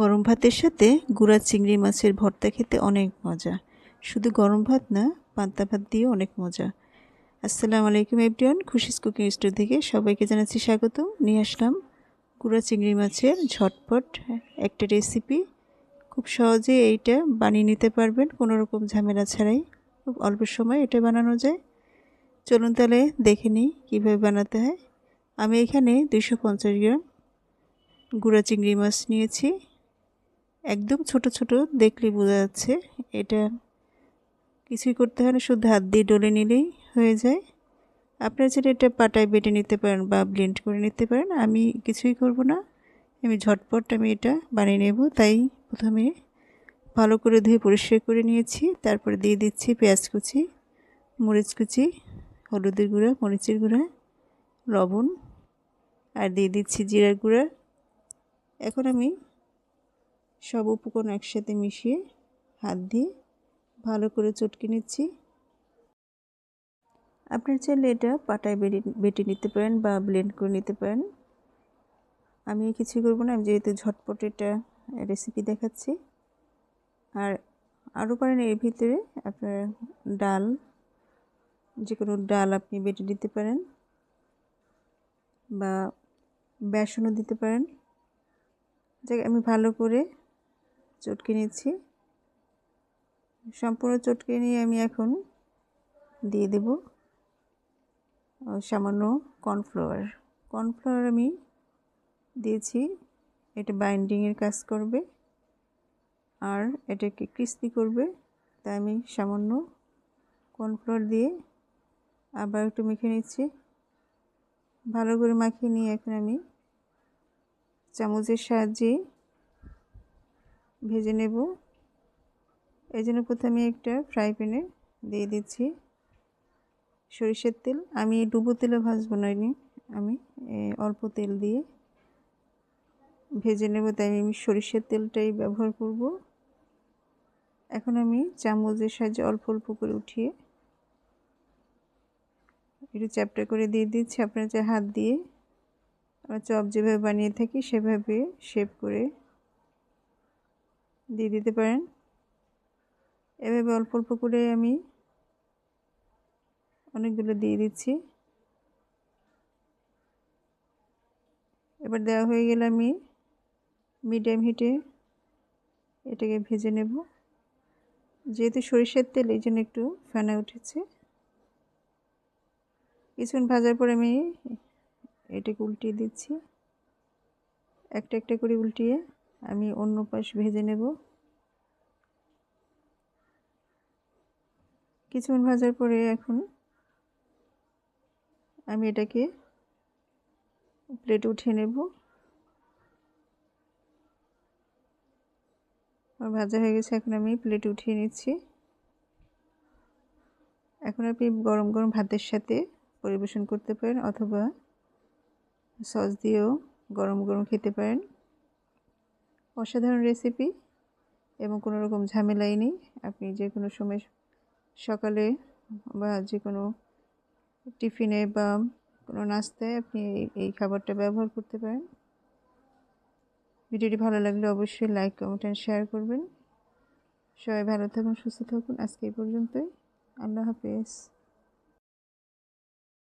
গরম ভাতের সাথে গুঁড়া চিংড়ি মাছের ভর্তা খেতে অনেক মজা। শুধু গরম ভাত না, পান্তা ভাত দিয়েও অনেক মজা। আসসালামু আলাইকুম এভরিওয়ান, খুশিস কুকিং স্টোর থেকে সবাইকে জানাচ্ছি স্বাগত নিয়ে আসলাম গুঁড়া চিংড়ি মাছের ঝটপট একটা রেসিপি খুব সহজে এইটা বানিয়ে নিতে পারবেন, কোনো রকম ঝামেলা ছাড়াই। খুব অল্প সময় এটা বানানো যায়। চলুন তাহলে দেখে নিই কীভাবে বানাতে হয়। আমি এখানে দুশো পঞ্চাশ গ্রাম গুঁড়া চিংড়ি মাছ নিয়েছি। একদম ছোট ছোট দেখলে বোঝা যাচ্ছে এটা কিছুই করতে হয় না, শুধু হাত দিয়ে ডলে নিলেই হয়ে যায়। আপনারা যেটা এটা পাটায় বেটে নিতে পারেন বা ব্লেন্ড করে নিতে পারেন, আমি কিছুই করব না। আমি ঝটপট আমি এটা বানিয়ে নেব, তাই প্রথমে ভালো করে ধুয়ে পরিষ্কার করে নিয়েছি, তারপরে দিয়ে দিচ্ছি পেঁয়াজ কুচি, মরিচ কুচি, হলুদের গুঁড়া, মরিচের গুঁড়া, লবণ, আর দিয়ে দিচ্ছি জিরার গুঁড়া। এখন আমি সব উপকরণ একসাথে মিশিয়ে হাত দিয়ে ভালো করে চটকে নিচ্ছি। আপনার চাইলে এটা পাটায় বেটে বেটে নিতে পারেন বা ব্লেন্ড করে নিতে পারেন। আমি কিছুই করব না, আমি যেহেতু ঝটপট এটা রেসিপি দেখাচ্ছি। আর আরও পারেন এর ভিতরে আপনার ডাল যে কোনো ডাল আপনি বেটে দিতে পারেন বা বেসনও দিতে পারেন। যাকে, আমি ভালো করে চটকে নিচ্ছি। সম্পূর্ণ চটকে নিয়ে আমি এখন দিয়ে দেব সামান্য কর্নফ্লাওয়ার। কর্নফ্লাওয়ার আমি দিয়েছি, এটা বাইন্ডিংয়ের কাজ করবে আর এটাকে ক্রিস্পি করবে, তাই আমি সামান্য কর্নফ্লাওয়ার দিয়ে আবার একটু মেখে নিচ্ছি। ভালো করে মাখিয়ে নিয়ে এখন আমি চামচের সাহায্যে ভেজে নেব। এই জন্য প্রথমে একটা ফ্রাই প্যানে দিয়ে দিচ্ছি। সরিষার তেল, আমি ডুবো তেলে ভাজবো না আমি অল্প তেল দিয়ে ভেজে নেব। তাই আমি সরিষার তেলটাই ব্যবহার করব। এখন আমি চামচের সাহায্যে অল্প অল্প করে উঠিয়ে একটু চ্যাপটা করে দিয়ে দিচ্ছি। আপনার যে হাত দিয়ে আমরা চপ যেভাবে বানিয়ে থাকি, সেভাবে শেপ করে দিয়ে দিতে পারেন। এভাবে অল্প অল্প করে আমি অনেকগুলো দিয়ে দিচ্ছি। এবার দেওয়া হয়ে গেলে আমি মিডিয়াম হিটে এটাকে ভেজে নেব। যেহেতু সরিষার তেল, এই জন্য একটু ফেনা উঠেছে। কিছুক্ষণ ভাজার পর আমি এটাকে উল্টিয়ে দিচ্ছি। একটা একটা করে উল্টিয়ে আমি অন্য পাশ ভেজে নেব। কিছুক্ষণ ভাজার পরে এখন আমি এটাকে প্লেটে উঠিয়ে নেব। আমার ভাজা হয়ে গেছে, এখন আমি প্লেটে উঠিয়ে নিচ্ছি। এখন আপনি গরম গরম ভাতের সাথে পরিবেশন করতে পারেন অথবা সস দিয়েও গরম গরম খেতে পারেন। অসাধারণ রেসিপি এবং কোনো রকম ঝামেলাই নেই। আপনি যে কোনো সময় সকালে বা যে কোনো টিফিনে বা কোনো নাস্তায় আপনি এই খাবারটা ব্যবহার করতে পারেন। ভিডিওটি ভালো লাগলে অবশ্যই লাইক কমেন্ট অ্যান্ড শেয়ার করবেন। সবাই ভালো থাকুন, সুস্থ থাকুন। আজকে এই পর্যন্তই। আল্লাহ হাফেজ।